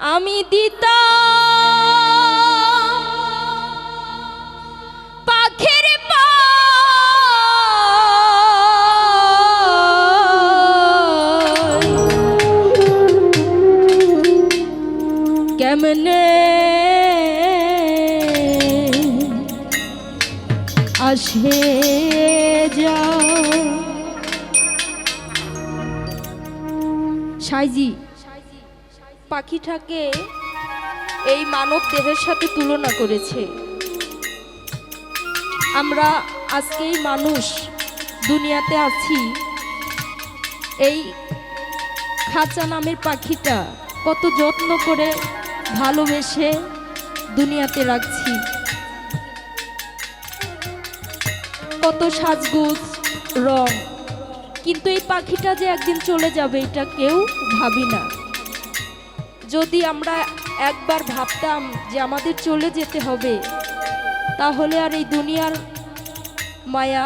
আমি দিতা পাখির কেমনে আসে যা সাইজি পাখিটাকে এই মানব দেহের সাথে তুলনা করেছে। আমরা আজকেই মানুষ দুনিয়াতে আছি। এই খাঁচা নামের পাখিটা কত যত্ন করে ভালোবেসে দুনিয়াতে রাখছি। কত সাজগুজ, রং, কিন্তু এই পাখিটা যে একদিন চলে যাবে, এটা কেউ ভাবি না যদি আমরা একবার ভাবতাম যে আমাদের চলে যেতে হবে, তাহলে আর এই দুনিয়ার মায়া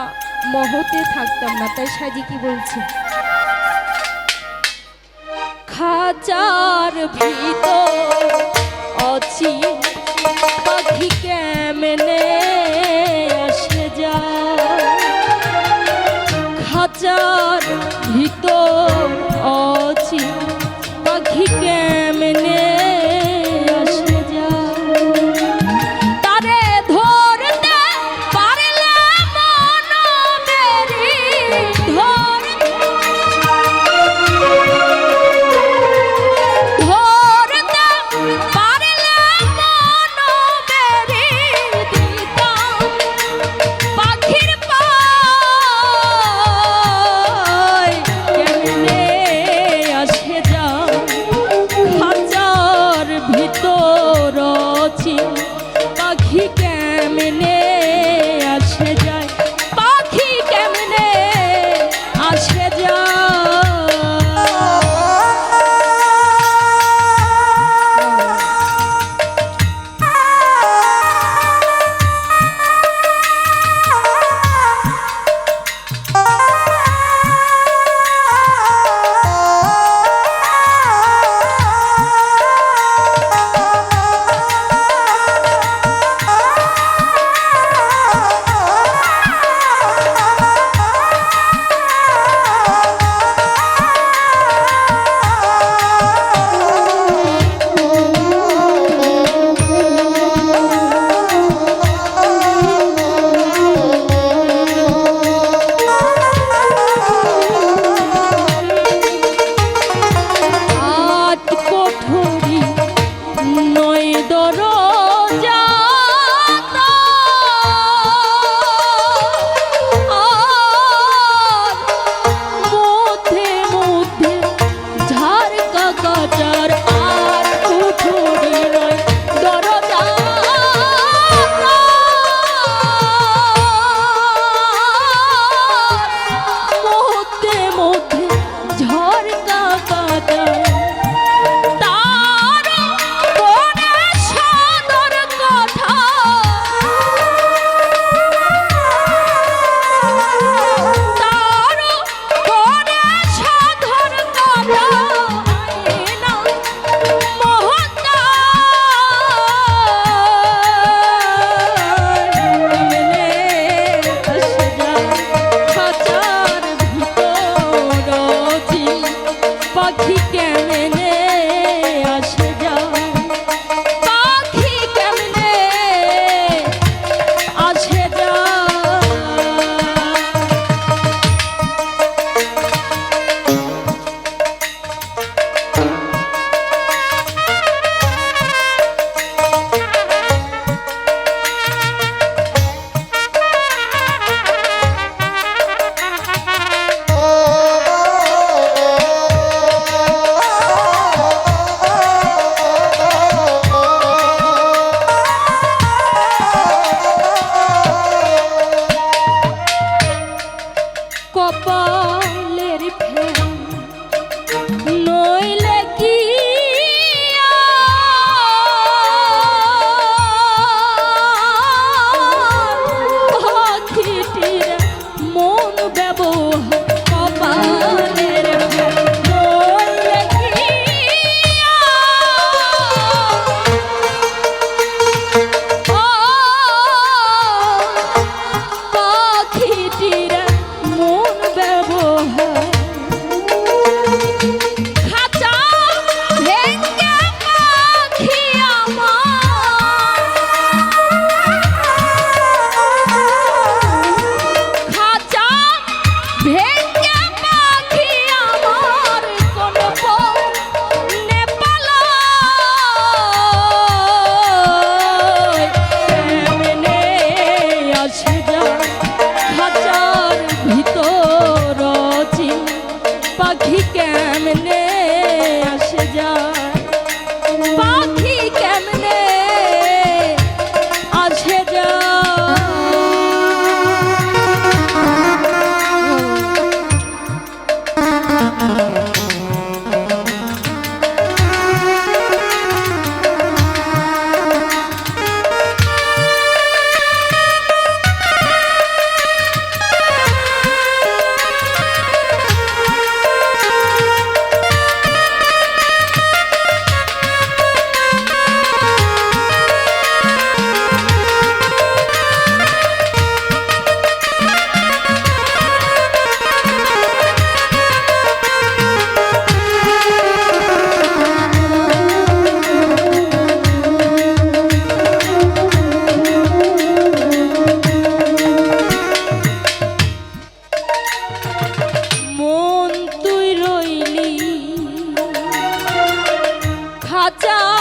মহতে থাকতাম না। তাই সাজি কি বলছে? অচি পাখি কেমনে আসে যা খাজার ভিতর অচি পাখি কেমনে ঝাড়কা খাঁচার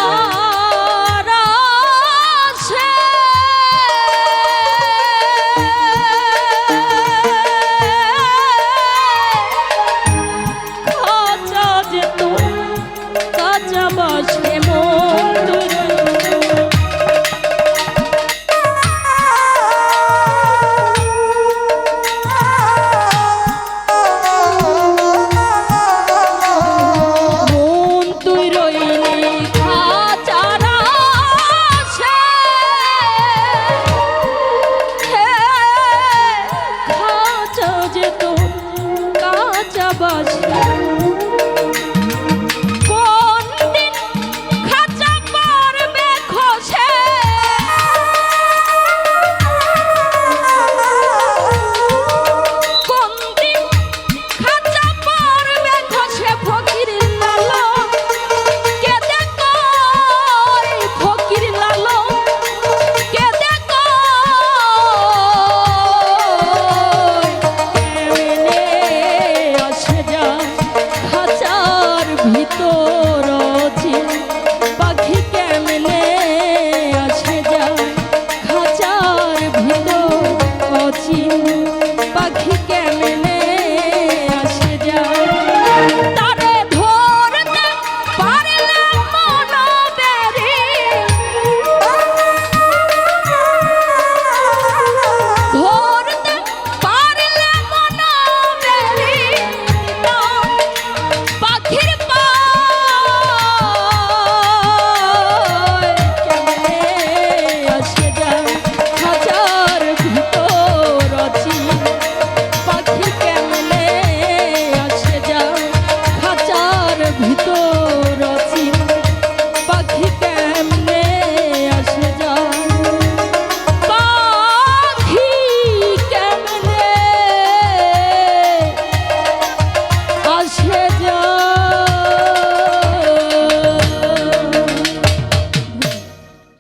Hit him!